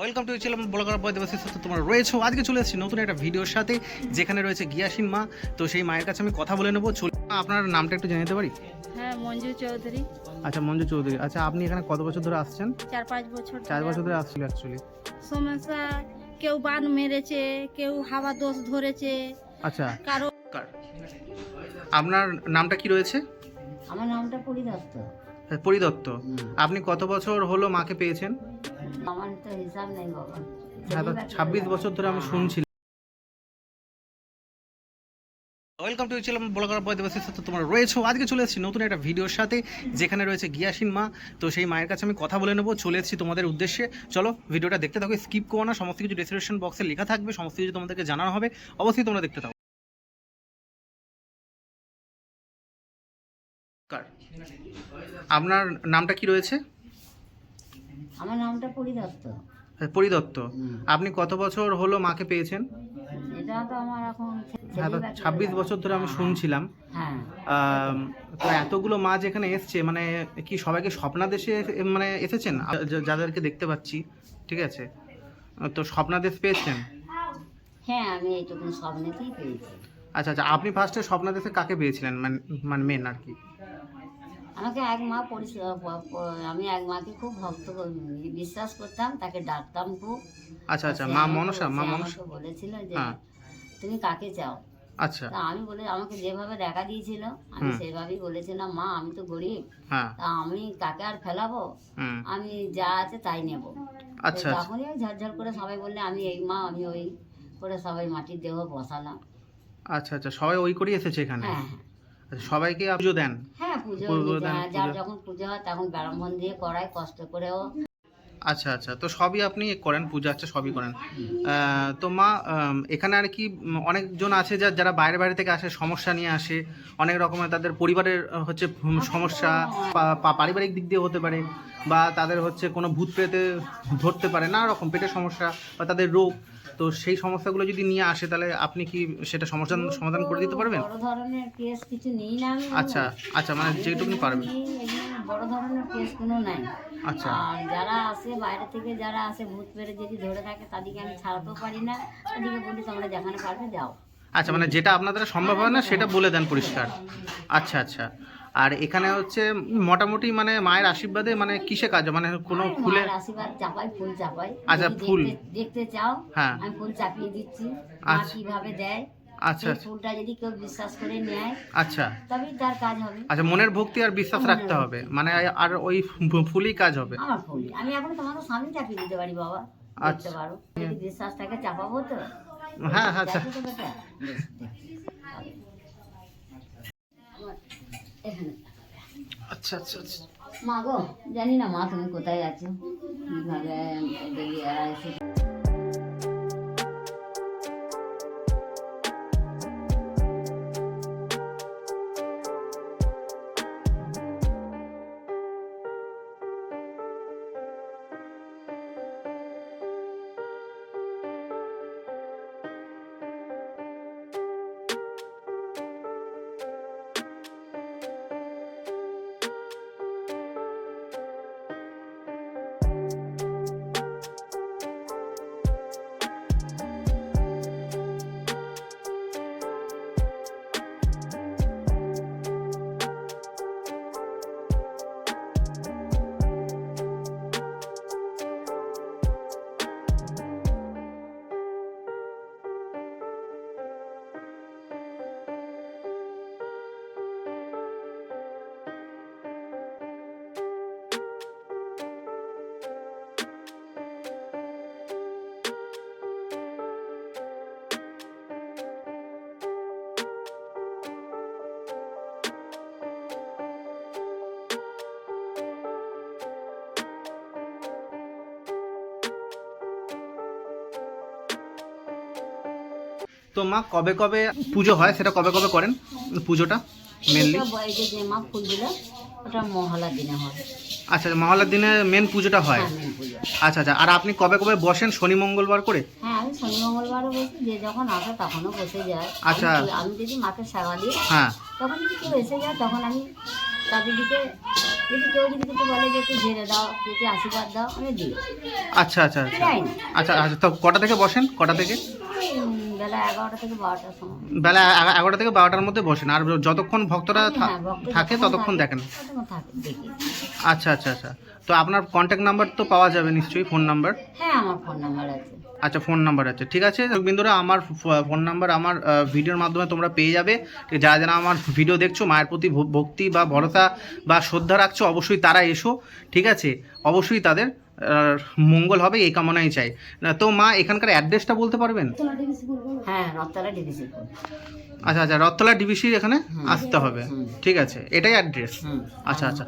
Welcome to channel blogger boy Debashis তো তোমরা রয়েছো। আজকে চলে এসেছি নতুন একটা ভিডিওর সাথে যেখানে রয়েছে গিয়াসিন মা। তো সেই মায়ের কাছে আমি কথা বলে নেব। চলে আপনার নামটা একটু জেনে নিতে পারি? হ্যাঁ মঞ্জু চৌধুরী। আচ্ছা মঞ্জু চৌধুরী। আচ্ছা আপনি এখানে কত বছর ধরে আসছেন? চার পাঁচ বছর চার বছর ধরে আসছিল অ্যাকচুয়ালি সমস্যা কেউ বান মেরেছে কেউ হাওয়া দোষ ধরেছে। আচ্ছা। কারও আপনার নামটা কি রয়েছে? আমার নামটা পরিদত্ত পরিদত্ত। আপনি কত বছর হলো মাকে পেয়েছেন? আমার তো হিসাব নেই বাবা। হ্যাঁ ছাব্বিশ বছর ধরে আমি শুনছিলাম। Welcome to channel blogger boy Debashis তো তোমরা রয়েছো। আজকে চলে এসেছি নতুন একটা ভিডিওর সাথে যেখানে রয়েছে গিয়াসিন মা। তো সেই মায়ের কাছে আমি কথা বলে নেব চলে এসেছি তোমাদের উদ্দেশ্যে। চলো ভিডিওটা দেখতে থাকো স্কিপ করো না সমস্ত কিছু ডেসক্রিপশন বক্সে লেখা থাকবে সমস্ত কিছু তোমাদেরকে জানানো হবে। অবশ্যই তোমরা দেখতে থাকো। আপনার নামটা কি রয়েছে? আমার নামটা পরিদত্ত। পরিদত্ত। আপনি কত বছর হলো মাকে পেয়েছেন? এটা তো আমার এখন হ্যাঁ তো ছাব্বিশ বছর ধরে আমি শুনছিলাম। হ্যাঁ। তো এতগুলো মাছ এখানে এসছে মানে কি সবাইকে স্বপ্নাদেশে মানে এসেছেন? যাদেরকে দেখতে পাচ্ছি ঠিক আছে? তো স্বপ্নাদেশ পেয়েছেন? হ্যাঁ আমি এইটুকু স্বপ্নেতেই পেয়েছি। আচ্ছা আচ্ছা আপনি ফার্স্টে স্বপ্নাদেশে কাকে পেয়েছিলেন? মানে মানে মেন আর কি। আমাকে এক মা পরিষেবা আমি এক মাকে খুব ভক্ত বিশ্বাস করতাম তাকে ডাকতাম খুব। আচ্ছা আচ্ছা মা মনসা মা মনসা? বলেছিল যে হ্যাঁ। তুমি কাকে চাও? আচ্ছা। তা আমি বলে আমাকে যেভাবে দেখা দিয়েছিল আমি সেভাবেই বলেছিলাম মা আমি তো গরিব। হ্যাঁ। তা আমি কাকে আর ফেলাবো? আমি যা আছে তাই নেব। আচ্ছা আচ্ছা। তখনই ঝরঝর করে সবাই বললে আমি এই মা আমি ওই করে সবাই মাটির দেহ বসালাম। আচ্ছা আচ্ছা সবাই ওই করেই এসেছে এখানে? হ্যাঁ আচ্ছা, সবাইকে পুজো দেন। হ্যাঁ পুজো যার যখন পুজো হয় তখন ব্রাহ্মণ দিয়ে করায় কষ্ট করেও। আচ্ছা আচ্ছা। তো সবই আপনি করেন পূজা আচ্ছা সবই করেন। তো মা এখানে আর কি অনেকজন আছে যা যারা বাইরে বাইরে থেকে আসে সমস্যা নিয়ে আসে। অনেক রকমের তাদের পরিবারের হচ্ছে সমস্যা পারিবারিক দিক দিয়ে হতে পারে বা তাদের হচ্ছে কোনো ভূত প্রেতে ধরতে পারে নানা রকম পেটের সমস্যা বা তাদের রোগ। তো সেই সমস্যাগুলো যদি নিয়ে আসে তাহলে আপনি কি সেটা সমাধান সমাধান করে দিতে পারবেন? বড় ধরনের কেস কিছু নেই না আমি আচ্ছা আচ্ছা মানে যেটুকুনি পারবেন। বড় ধরনের কেস কোনো নাই। আচ্ছা। আর যারা আসে বাইরে থেকে যারা আসে ভূত পেরে যদি ধরে থাকে তাদেরকে আমি ছাড়াতেও পারি না। তাদেরকে বলি তোমরা যেখানে পারবে যাও। আচ্ছা মানে যেটা আপনাদের সম্ভব হয় না সেটা বলে দেন পরিষ্কার। আচ্ছা আচ্ছা। আর এখানে হচ্ছে মোটামুটি মানে মায়ের আশীর্বাদে মানে কিসে কাজ? মানে কোনো ফুলে? আশীর্বাদ চাপাই ফুল চাপাই। আচ্ছা, ফুল। দেখতে- চাও হ্যাঁ। আমি ফুল চাপিয়ে দিচ্ছি। মা আচ্ছা। কীভাবে দেয়? আচ্ছা আচ্ছা। ফুলটা যদি কেউ বিশ্বাস করে নেয় আচ্ছা। তবেই তার কাজ হবে। আচ্ছা মনের ভক্তি আর বিশ্বাস রাখতে হবে। মানে আর ওই ফুলই কাজ হবে। আমার ফুল আমি এখন তোমাকে সামনে চাপিয়ে দিতে পারি বাবা। আচ্ছা। পারো। বিশ্বাসটাকে চাপাবো তো? হ্যাঁ আচ্ছা দেখো তো বেটা? বেশ, দেখছি। আমার এখানে আচ্ছা আচ্ছা আচ্ছা। মা গো জানি না মা তুমি কোথায় আছো কীভাবে বেরিয়ে আসে তো মা কবে কবে পুজো হয়? সেটা কবে কবে করেন পুজোটা মেনলি মা ফুলগুলো ওটা মহালার দিনে হয়। আচ্ছা মহালার দিনে মেন পুজোটা হয়। হ্যাঁ আচ্ছা আচ্ছা আর আপনি কবে কবে বসেন শনি মঙ্গলবার করে? হ্যাঁ আমি শনি মঙ্গলবারও বসি যে যখন আসে তখনও বসে যায়। আচ্ছা। আমি- যদি মাকে সেবা দিই হ্যাঁ। তখন যদি কেউ এসে যায় তখন আমি তাদেরকে যদি কেউ যদি কিছু বলে যে একটু ঝেড়ে দাও আশীর্বাদ দাও আমি দিই। আচ্ছা আচ্ছা আচ্ছা। আচ্ছা আচ্ছা তো কটা থেকে বসেন? কটা থেকে? বেলা এগারোটা থেকে বারোটার সময়। বেলা এগারোটা থেকে বারোটার মধ্যে বসেন। আর যতক্ষণ ভক্তরা হ্যাঁ, ভক্ত থাকে যতক্ষণ ততক্ষণ দেখেন। ততক্ষণ থাকে দেখি। আচ্ছা আচ্ছা আচ্ছা। তো আপনার কন্ট্যাক্ট নাম্বার তো পাওয়া যাবে নিশ্চয়ই ফোন নাম্বার হ্যাঁ আমার ফোন নাম্বার আছে। আচ্ছা ফোন নাম্বার আছে। ঠিক আছে? বিন্দুরা আমার ফোন নাম্বার আমার ভিডিওর মাধ্যমে তোমরা পেয়ে যাবে। ঠিক, যারা যারা আমার ভিডিও দেখছ মায়ের প্রতি ভ- ভক্তি বা ভরসা বা শ্রদ্ধা রাখছো অবশ্যই তারা এসো। ঠিক আছে? অবশ্যই তাদের মঙ্গল হবে এই কামনাই চাই। তো মা এখানকার অ্যাড্রেসটা বলতে পারবেন? হ্যাঁ রথতলা ডিভিসি আচ্ছা আচ্ছা রথতলা ডিবিসির এখানে আসতে হবে। ঠিক আছে? এটাই অ্যাড্রেস আচ্ছা, আচ্ছা।